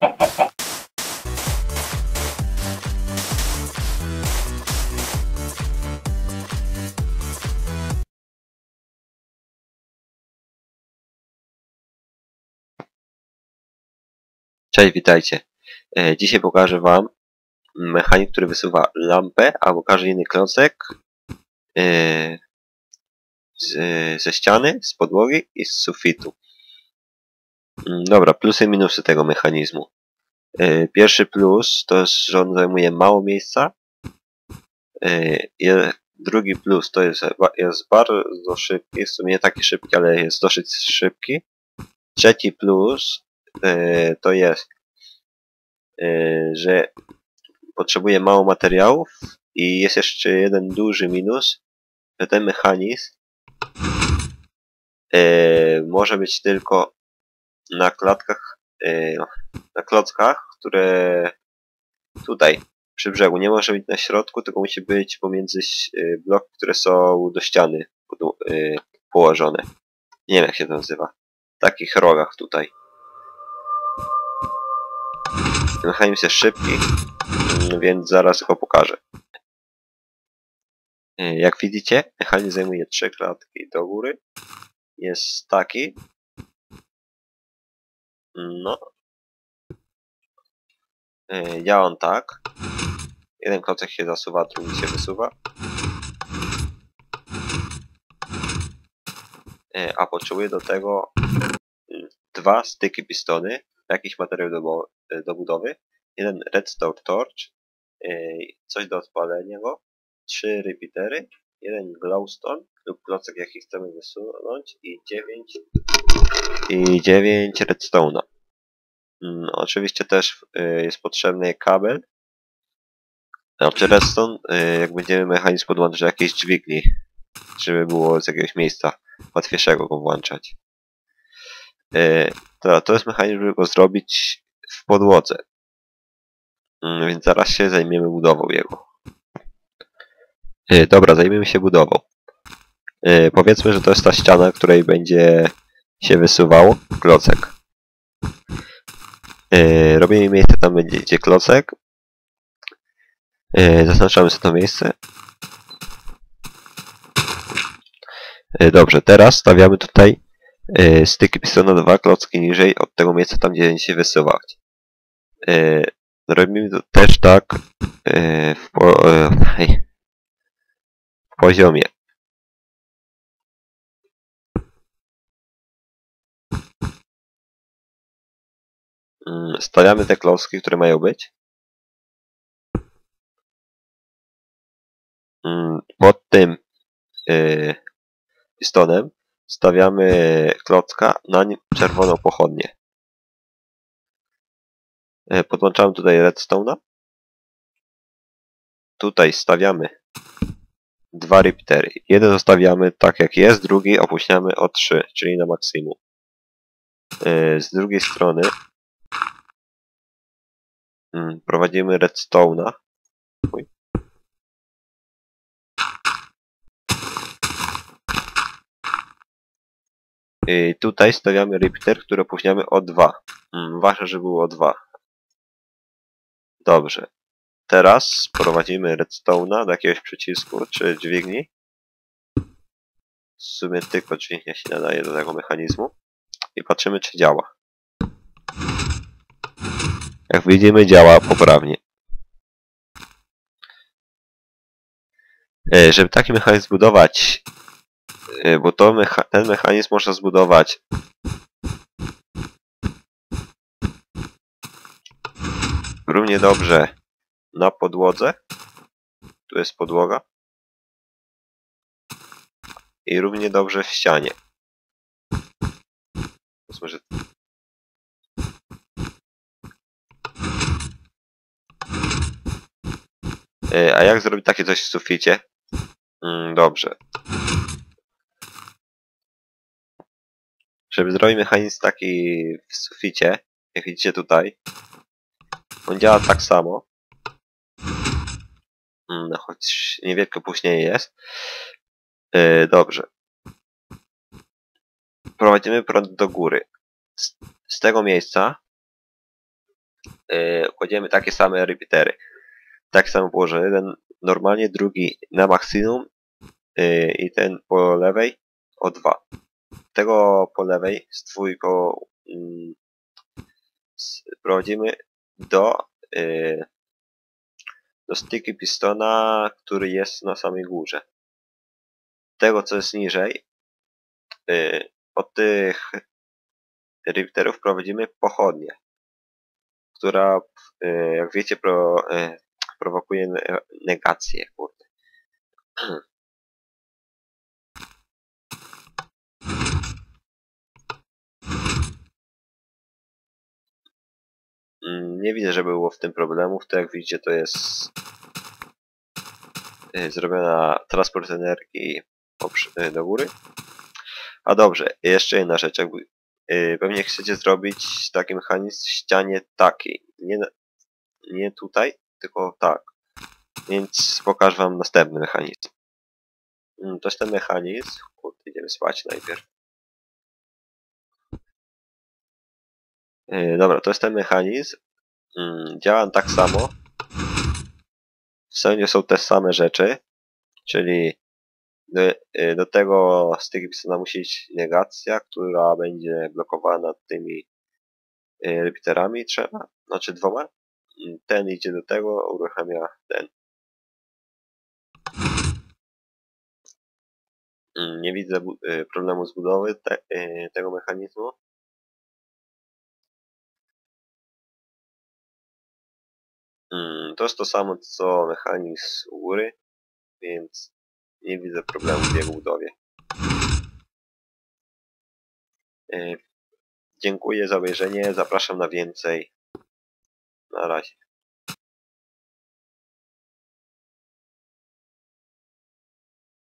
Cześć, witajcie. E, Dzisiaj pokażę Wam mechanik, który wysuwa lampę albo każdy inny klocek e, z, ze ściany, z podłogi i z sufitu. Mm, Dobra, plusy i minusy tego mechanizmu. E, Pierwszy plus to jest, że on zajmuje mało miejsca. E, Drugi plus to jest, jest bardzo szybki, w sumie nie taki szybki, ale jest dosyć szybki. Trzeci plus e, to jest że potrzebuje mało materiałów i jest jeszcze jeden duży minus, że ten mechanizm może być tylko na klatkach, e, na klockach, które tutaj przy brzegu, nie może być na środku, tylko musi być pomiędzy e, blok, które są do ściany e, położone. Nie wiem jak się to nazywa. W takich rogach tutaj. Mechanizm jest szybki, więc zaraz go pokażę. Jak widzicie, mechanizm zajmuje trzy klatki do góry. Jest taki. No. Działa on tak. Jeden klocek się zasuwa, drugi się wysuwa. Y, A potrzebuję do tego y, dwa styki pistony, jakiś materiał do, y, do budowy, jeden redstone torch, coś do odpalenia go, trzy repeatery, jeden glowstone lub klocek jaki chcemy wysunąć i dziewięć i dziewięć redstone'a. Mm, oczywiście też y, jest potrzebny kabel. Znaczy redstone, y, jak będziemy mechanizm podłączyć do jakiejś dźwigni, żeby było z jakiegoś miejsca łatwiejszego go włączać. Y, to, to jest mechanizm, żeby go zrobić w podłodze. Mm, Więc zaraz się zajmiemy budową jego. Y, Dobra, zajmiemy się budową. Y, Powiedzmy, że to jest ta ściana, której będzie się wysuwał klocek. Y, Robimy miejsce, tam będzie gdzie klocek. Zaznaczamy sobie to miejsce. Dobrze, teraz stawiamy tutaj styki pistona dwa klocki niżej od tego miejsca, tam gdzie się wysuwać. Robimy to też tak w, po, poziomie. Mm, Stawiamy te klocki, które mają być. Mm, Pod tym y, pistonem stawiamy klocka, na nim czerwoną pochodnię. Y, Podłączamy tutaj redstone'a. Tutaj stawiamy dwa repeatery. Jeden zostawiamy tak jak jest, drugi opuściamy o 3, czyli na maksimum. Y, Z drugiej strony mm, prowadzimy redstone'a. I tutaj stawiamy repeater, który opóźniamy o 2. Mm, ważne, żeby było o 2. Dobrze. Teraz prowadzimy redstone'a do jakiegoś przycisku czy dźwigni. W sumie tylko dźwignia się nadaje do tego mechanizmu. I patrzymy, czy działa. Jak widzimy, działa poprawnie. E, Żeby taki mechanizm zbudować, e, bo to mecha ten mechanizm można zbudować równie dobrze na podłodze. Tu jest podłoga. I równie dobrze w ścianie. Powiedzmy, że A jak zrobić takie coś w suficie? Mm, dobrze. Żeby zrobić mechanizm taki w suficie, jak widzicie tutaj, on działa tak samo. Mm, choć niewielkie opóźnienie jest. E, dobrze. Prowadzimy prąd do góry. Z, tego miejsca yy, kładziemy takie same repeatery. Tak samo położę jeden normalnie, drugi na maksimum yy, i ten po lewej o dwa. Tego po lewej z dwójką yy, prowadzimy do yy, do sticky pistona, który jest na samej górze. Tego co jest niżej yy, od tych repeaterów prowadzimy pochodnię, która yy, jak wiecie pro, yy, prowokuje ne negację. Kurde. Nie widzę, żeby było w tym problemów. To jak widzicie, to jest y, zrobiona transport energii y, do góry. A dobrze, jeszcze jedna rzecz. Jakby, y, pewnie chcecie zrobić taki mechanizm ścianie takiej. Nie, nie tutaj, tylko tak. Więc pokażę wam następny mechanizm. Mm, To jest ten mechanizm. Kurde, idziemy spać najpierw. Dobra, to jest ten mechanizm. Mm, Działa on tak samo. Wszędzie są te same rzeczy. Czyli do, yy, do tego z tych pistona musi iść negacja, która będzie blokowana tymi yy, repeaterami trzema, znaczy dwoma. Mm, Ten idzie do tego, uruchamia ten. Mm, Nie widzę problemu z budowy te, tego mechanizmu. To jest to samo co mechanizm u góry, więc nie widzę problemu w jego budowie. Yy, Dziękuję za obejrzenie, zapraszam na więcej. Na razie.